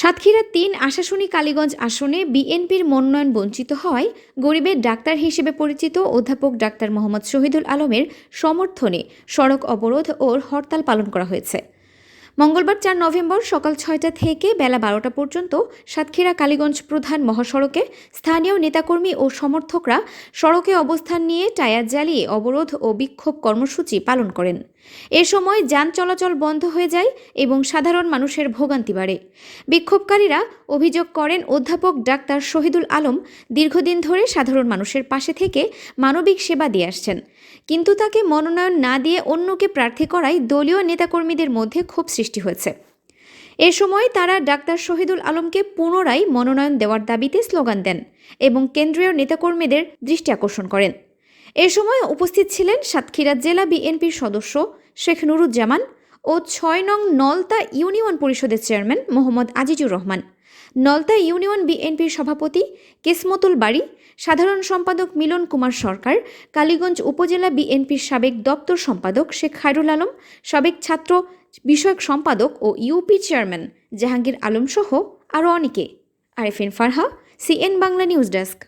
সাতক্ষীরার তিন আশাশুনি কালীগঞ্জ আসনে বিএনপির মনোনয়ন বঞ্চিত হওয়ায় গরিবের ডাক্তার হিসেবে পরিচিত অধ্যাপক ডাক্তার মোহাম্মদ শহীদুল আলমের সমর্থনে সড়ক অবরোধ ও হরতাল পালন করা হয়েছে। মঙ্গলবার চার নভেম্বর সকাল ছয়টা থেকে বেলা বারোটা পর্যন্ত সাতক্ষীরা কালীগঞ্জ প্রধান মহাসড়কে স্থানীয় নেতাকর্মী ও সমর্থকরা সড়কে অবস্থান নিয়ে টায়ার জ্বালিয়ে অবরোধ ও বিক্ষোভ কর্মসূচি পালন করেন। এ সময় যান চলাচল বন্ধ হয়ে যায় এবং সাধারণ মানুষের ভোগান্তি বাড়ে। বিক্ষোভকারীরা অভিযোগ করেন, অধ্যাপক ডাক্তার শহীদুল আলম দীর্ঘদিন ধরে সাধারণ মানুষের পাশে থেকে মানবিক সেবা দিয়ে আসছেন। কিন্তু তাকে মনোনয়ন না দিয়ে অন্যকে প্রার্থী করায় দলীয় নেতাকর্মীদের মধ্যে ক্ষোভ সৃষ্টি হয়েছে। এ সময় তারা ডাক্তার শহীদুল আলমকে পুনরায় মনোনয়ন দেওয়ার দাবিতে স্লোগান দেন এবং কেন্দ্রীয় নেতাকর্মীদের দৃষ্টি আকর্ষণ করেন। এ সময় উপস্থিত ছিলেন সাতক্ষীরা জেলা বিএনপির সদস্য শেখ নুরুজ্জামান ও ছয় নং নলতা ইউনিয়ন পরিষদের চেয়ারম্যান মোহাম্মদ আজিজুর রহমান। নলতা ইউনিয়ন বিএনপির সভাপতি কেসমতুল বাড়ি সাধারণ সম্পাদক মিলন কুমার সরকার, কালীগঞ্জ উপজেলা বিএনপির সাবেক দপ্তর সম্পাদক শেখ খায়রুল আলম, সাবেক ছাত্র বিষয়ক সম্পাদক ও ইউপি চেয়ারম্যান জাহাঙ্গীর আলম সহ আরও অনেকে। Arefin Farha, CN Bangla news desk.